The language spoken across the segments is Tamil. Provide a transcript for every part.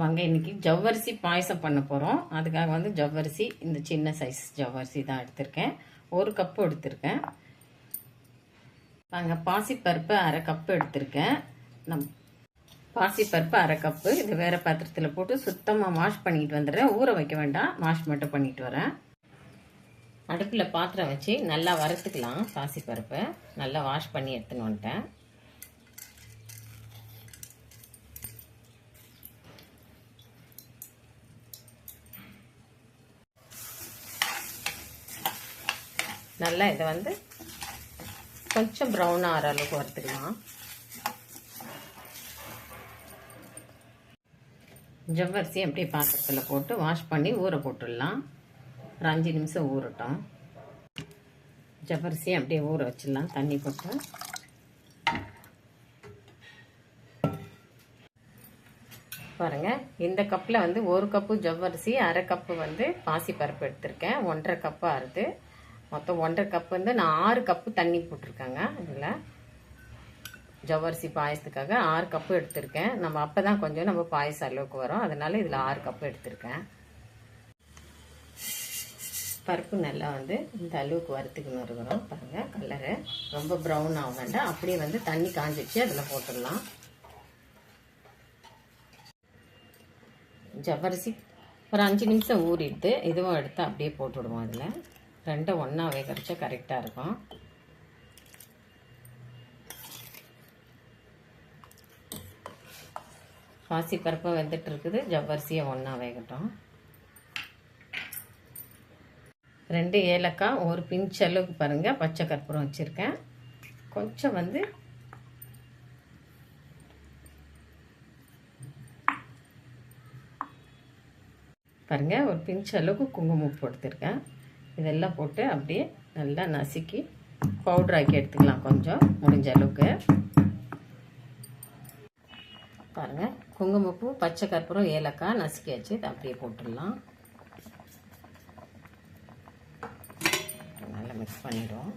வாங்க இன்னைக்கு ஜவ்வரிசி பாயசம் பண்ண போகிறோம் அதுக்காக வந்து ஜவ்வரிசி இந்த சின்ன சைஸ் ஜவ்வரிசி தான் எடுத்திருக்கேன். ஒரு கப்பு எடுத்திருக்கேன். வாங்க பாசிப்பருப்பு அரை கப்பு எடுத்திருக்கேன். நம் பாசிப்பருப்பு அரை கப்பு. இது வேறு பாத்திரத்தில் போட்டு சுத்தமாக வாஷ் பண்ணிட்டு வந்துடுறேன். ஊற வைக்க வேண்டாம். வாஷ் மட்டும் பண்ணிட்டு வரேன். அடுப்பில் பாத்திரம் வச்சு நல்லா வறுத்துக்கலாம் பாசிப்பருப்பை. நல்லா வாஷ் பண்ணி எடுத்துன்னு வந்துட்டேன். நல்லா இதை வந்து கொஞ்சம் ப்ரௌன் ஆகிற அளவுக்கு வறுத்துக்கலாம். ஜவ்வரிசி அப்படியே பாத்திரத்தில் போட்டு வாஷ் பண்ணி ஊற போட்டுடலாம். ஒரு அஞ்சு நிமிஷம் ஊறட்டும். ஜவ்வரிசி அப்படியே ஊற வச்சிடலாம் தண்ணி போட்டு. பாருங்க இந்த கப்பில் வந்து ஒரு கப்பு ஜவ்வரிசி அரை கப்பு வந்து பாசிப்பருப்பு எடுத்திருக்கேன். ஒன்றரை கப்பு அறுது மொத்தம் ஒன்றரை கப்பு வந்து நான் ஆறு கப்பு தண்ணி போட்டிருக்கேங்க இதில். ஜவ்வரிசி பாயசத்துக்காக ஆறு கப்பு எடுத்திருக்கேன். நம்ம அப்போ தான் கொஞ்சம் நம்ம பாயசம் அளவுக்கு வரும். அதனால் இதில் ஆறு கப்பு எடுத்திருக்கேன். பருப்பு நல்லா வந்து இந்த அளவுக்கு வறுத்துக்கணும் இருக்கிறோம் பாருங்கள் கலரு ரொம்ப ப்ரௌன் ஆக வேண்டாம். அப்படியே வந்து தண்ணி காஞ்சிச்சு அதில் போட்டுடலாம். ஜவ்வரிசி ஒரு அஞ்சு நிமிஷம் ஊறிட்டு இதுவும் எடுத்து அப்படியே போட்டுவிடுவோம் அதில். ரெண்டும் ஒன்றா வேகரிச்சா கரெக்டாக இருக்கும். பாசி பருப்பும் வெந்துட்டு இருக்குது. ஜவ்வரிசியை ஒன்றா வேகட்டும். ரெண்டு ஏலக்காய் ஒரு பிஞ்ச் அளவுக்கு பாருங்கள் பச்சை கற்பூரம் வச்சுருக்கேன். கொஞ்சம் வந்து பாருங்கள் ஒரு பிஞ்ச் அளவுக்கு குங்குமம் போட்டுருக்கேன் இதெல்லாம் போட்டு அப்படியே நல்லா நசுக்கி பவுடர் ஆக்கி எடுத்துக்கலாம் கொஞ்சம் முடிஞ்ச அளவுக்கு. பாருங்கள் குங்குமப்பூ பச்சை கற்பூரம் ஏலக்காய் நசுக்கியாச்சு. இதை அப்படியே போட்டுடலாம். நல்லா மிக்ஸ் பண்ணிவிடும்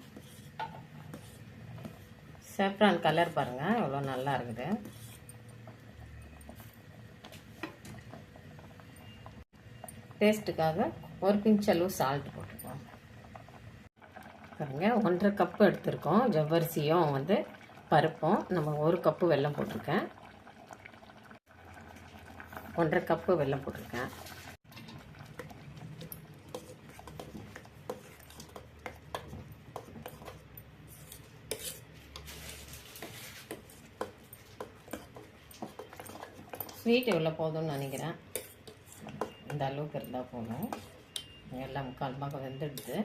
சேஃப்ரான் கலர் பாருங்கள் எவ்வளோ நல்லா இருக்குது. டேஸ்ட்டுக்காக ஒரு பிஞ்ச் அளவு சால்ட் போட்டுப்போம் பாருங்க ஒன்றரை கப்பு எடுத்திருக்கோம். ஜவ்வரிசியும் வந்து பருப்பும் நம்ம ஒரு கப்பு வெல்லம் போட்டிருக்கேன். ஒன்றரை கப்பு வெல்லம் போட்டிருக்கேன். ஸ்வீட் எவ்வளோ போதும்னு நினைக்கிறேன்? இந்த அளவுக்கு இருந்தால் போதும். எல்லாம் முக்கால் பாகம் வெந்துடுது.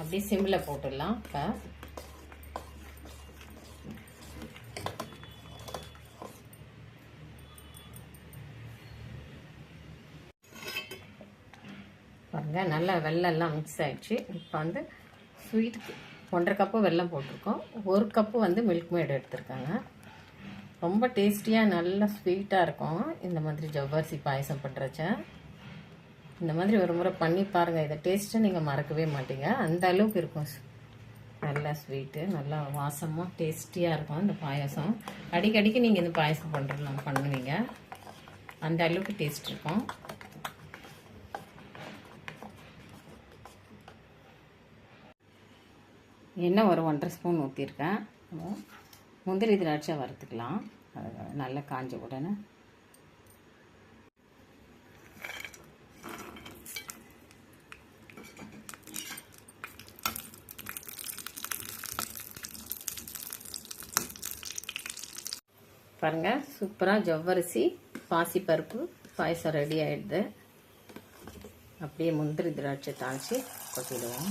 அப்படியே சிம்மில் போட்டுடலாம் இப்போ. பாருங்கள் நல்லா வெள்ளம்லாம் மிக்ஸ் ஆகிடுச்சு இப்போ வந்து ஸ்வீட்டுக்கு ஒன்றரை கப்பு வெள்ளம் போட்டிருக்கோம். ஒரு கப்பு வந்து மில்க் மேட் எடுத்திருக்காங்க. ரொம்ப டேஸ்டியாக நல்லா ஸ்வீட்டாக இருக்கும். இந்த மாதிரி ஜவ்வரிசி பாயசம் பண்ணுறச்ச இந்த மாதிரி ஒரு முறை பண்ணி பாருங்கள் இதை டேஸ்ட்டை நீங்கள் மறக்கவே மாட்டீங்க. அந்த அளவுக்கு இருக்கும். நல்லா ஸ்வீட்டு நல்லா வாசமாக டேஸ்டியாக இருக்கும் இந்த பாயசம். அடிக்கடிக்கு நீங்கள் இந்த பாயசம் பண்ணுறலாம் பண்ணுவீங்க. அந்த அளவுக்கு டேஸ்ட் இருக்கும். எண்ணெய் ஒரு ஒன்றரை ஸ்பூன் ஊற்றிருக்கேன் முந்திரி திராட்சை வறுத்துக்கலாம். அது நல்லா காஞ்ச உடனே பாருங்கள் சூப்பராக ஜவ்வரிசி பாசிப்பருப்பு பாயசம் ரெடி ஆகிடுது அப்படியே முந்திரி திராட்சை தாளித்து கொட்டிடுவோம்.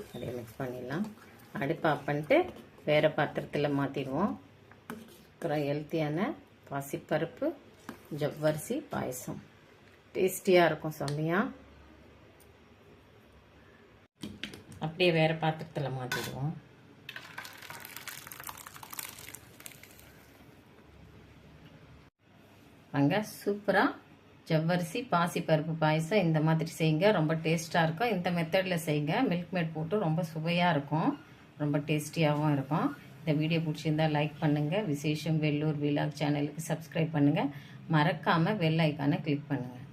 அப்படியே மிக்ஸ் பண்ணிடலாம். அடுப்பு ஆஃப் பண்ணிட்டு வேறு பாத்திரத்தில் மாற்றிடுவோம் அப்புறம் ஹெல்த்தியான பாசிப்பருப்பு ஜவ்வரிசி பாயசம். டேஸ்டியாக இருக்கும் செம்மையாக அப்படியே வேறு பாத்திரத்தில் மாற்றிடுவோம் பாருங்க சூப்பராக ஜவ்வரிசி பாசிப்பருப்பு பாயசம் இந்த மாதிரி செய்யுங்க. ரொம்ப டேஸ்ட்டாக இருக்கும். இந்த மெத்தடில் செய்யுங்க. மில்க் மேட் போட்டு ரொம்ப சுவையாக இருக்கும். ரொம்ப டேஸ்டியாகவும் இருக்கும். இந்த வீடியோ பிடிச்சிருந்தா லைக் பண்ணுங்கள் விசேஷம் வெள்ளூர் விலாக் சேனலுக்கு சப்ஸ்கிரைப் பண்ணுங்கள் மறக்காமல் பெல் ஐக்கானை கிளிக் பண்ணுங்கள்